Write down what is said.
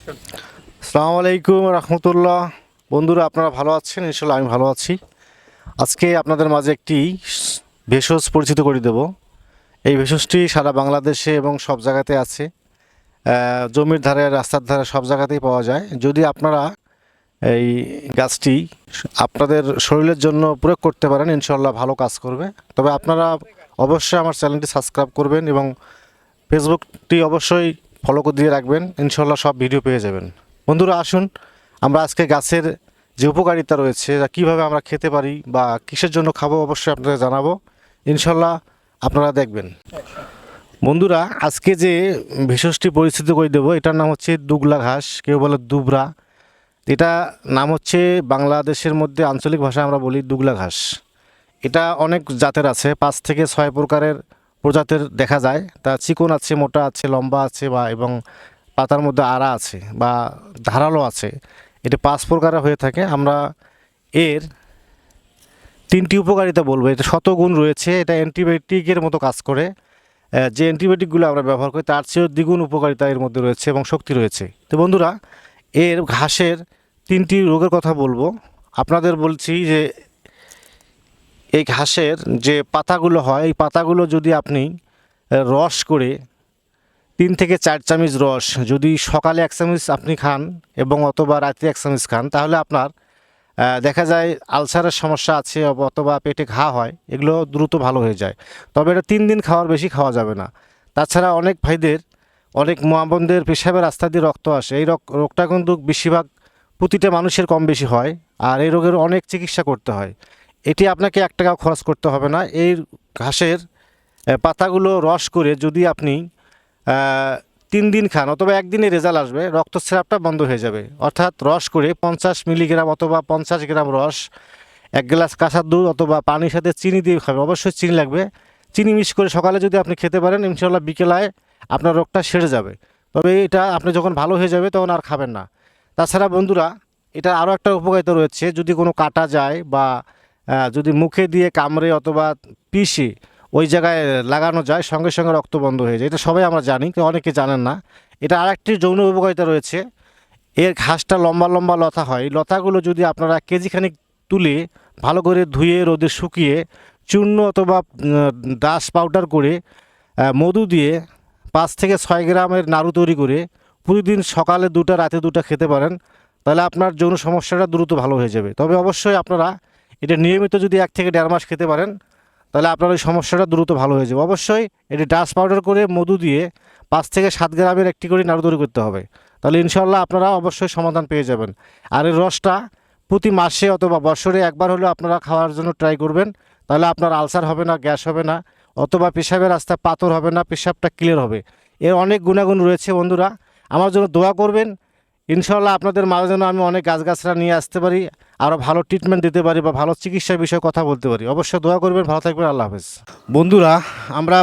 আসসালামু আলাইকুম রহমতুল্লাহ। বন্ধুরা, আপনারা ভালো আছেন? ইনশাল্লাহ আমি ভালো আছি। আজকে আপনাদের মাঝে একটি ভেষজ পরিচিত করে দেব। এই ভেষজটি সারা বাংলাদেশে এবং সব জায়গাতে আছে। জমির ধারে, রাস্তার ধারে সব জায়গাতেই পাওয়া যায়। যদি আপনারা এই গাছটি আপনাদের শরীরের জন্য প্রয়োগ করতে পারেন ইনশাল্লাহ ভালো কাজ করবে। তবে আপনারা অবশ্যই আমার চ্যানেলটি সাবস্ক্রাইব করবেন এবং ফেসবুকটি অবশ্যই ফলো করে দিয়ে রাখবেন ইনশাল্লাহ সব ভিডিও পেয়ে যাবেন। বন্ধুরা, আসুন, আমরা আজকে গাছের যে উপকারিতা রয়েছে যা কীভাবে আমরা খেতে পারি বা কিসের জন্য খাব অবশ্যই আপনাদের জানাব। ইনশাল্লাহ আপনারা দেখবেন। বন্ধুরা, আজকে যে ভেষজটি পরিচিত করে দেবো, এটার নাম হচ্ছে দুগলা ঘাস, কেউ বলে দুবরা এটা নাম হচ্ছে বাংলাদেশের মধ্যে আঞ্চলিক ভাষায় আমরা বলি দুগলা ঘাস। এটা অনেক জাতের আছে, পাঁচ থেকে ছয় প্রকারের প্রজাতির দেখা যায়। তা চিকন আছে, মোটা আছে, লম্বা আছে বা এবং পাতার মধ্যে আড়া আছে বা ধারালো আছে। এটা পাঁচ প্রকারের হয়ে থাকে। আমরা এর তিনটি উপকারিতা বলব। এটা শতগুণ রয়েছে। এটা অ্যান্টিবায়োটিকের মতো কাজ করে। যে অ্যান্টিবায়োটিকগুলো আমরা ব্যবহার করি, তার চেয়েও দ্বিগুণ উপকারিতা এর মধ্যে রয়েছে এবং শক্তি রয়েছে। তো বন্ধুরা, এর ঘাসের তিনটি রোগের কথা বলব। আপনাদের বলছি যে এই ঘাসের যে পাতাগুলো হয়, এই পাতাগুলো যদি আপনি রস করে, তিন থেকে চার চামচ রস যদি সকালে এক চামচ আপনি খান এবং অথবা রাতে এক চামচ খান, তাহলে আপনার দেখা যায় আলসারের সমস্যা আছে অথবা পেটে ঘা হয়, এগুলো দ্রুত ভালো হয়ে যায়। তবে এটা তিন দিন খাওয়ার বেশি খাওয়া যাবে না। তাছাড়া অনেক ভাইদের, অনেক মহাবনদের পেশাবের রাস্তা দিয়ে রক্ত আসে। এই রোগটা কিন্তু বেশিরভাগ প্রতিটা মানুষের কম বেশি হয়, আর এই রোগের অনেক চিকিৎসা করতে হয়। এটি আপনাকে এক টাকাও খরচ করতে হবে না। এই ঘাসের পাতাগুলো রস করে যদি আপনি তিন দিন খান অথবা একদিনে রেজাল্ট আসবে, রক্তস্রাবটা বন্ধ হয়ে যাবে। অর্থাৎ রস করে পঞ্চাশ মিলিগ্রাম অথবা পঞ্চাশ গ্রাম রস, এক গ্লাস কাঁচার দুধ অথবা পানির সাথে চিনি দিয়ে খাবে অবশ্যই চিনি লাগবে। চিনি মিক্স করে সকালে যদি আপনি খেতে পারেন ইনশাল্লাহ বিকেলায় আপনার রোগটা সেরে যাবে। তবে এটা আপনি যখন ভালো হয়ে যাবে, তখন আর খাবেন না। তাছাড়া বন্ধুরা এটা আরও একটা উপকারিতা রয়েছে। যদি কোনো কাটা যায় বা যদি মুখে দিয়ে কামড়ে অথবা পিষে ওই জায়গায় লাগানো যায়, সঙ্গে সঙ্গে রক্ত বন্ধ হয়ে যায়। এটা সবাই আমরা জানি কিন্তু অনেকে জানেন না। এটা আরেকটি যৌন উপকারিতা রয়েছে। এর ঘাসটা লম্বা লম্বা লতা হয়। লতাগুলো যদি আপনারা কেজিখানিক তুলে ভালো করে ধুয়ে, রোদে শুকিয়ে, চূর্ণ অথবা ডাস পাউডার করে মধু দিয়ে পাঁচ থেকে ছয় গ্রামের নাড়ু তৈরি করে প্রতিদিন সকালে দুটা, রাতে দুটা খেতে পারেন, তাহলে আপনার যৌন সমস্যাটা দ্রুত ভালো হয়ে যাবে। তবে অবশ্যই আপনারা এটা নিয়মিত যদি এক থেকে দেড় মাস খেতে পারেন, তাহলে আপনার ওই সমস্যাটা দ্রুত ভালো হয়ে যাবে। অবশ্যই এটি ডাস্ট পাউডার করে মধু দিয়ে পাঁচ থেকে সাত গ্রামের একটি করে নাড়ু তৈরি করতে হবে। তাহলে ইনশাল্লাহ আপনারা অবশ্যই সমাধান পেয়ে যাবেন। আর এই রসটা প্রতি মাসে অথবা বছরে একবার হলেও আপনারা খাওয়ার জন্য ট্রাই করবেন। তাহলে আপনার আলসার হবে না, গ্যাস হবে না, অথবা পেশাবের রাস্তা পাথর হবে না, পেশাবটা ক্লিয়ার হবে। এর অনেক গুণাগুণ রয়েছে বন্ধুরা। আমার জন্য দোয়া করবেন ইনশাল্লাহ আপনাদের মাঝে যেন আমি অনেক গাছগাছরা নিয়ে আসতে পারি আরও ভালো ট্রিটমেন্ট দিতে পারি বা ভালো চিকিৎসার বিষয়ে কথা বলতে পারি। অবশ্যই দোয়া করবেন, ভালো থাকবেন, আল্লাহ হাফেজ। বন্ধুরা, আমরা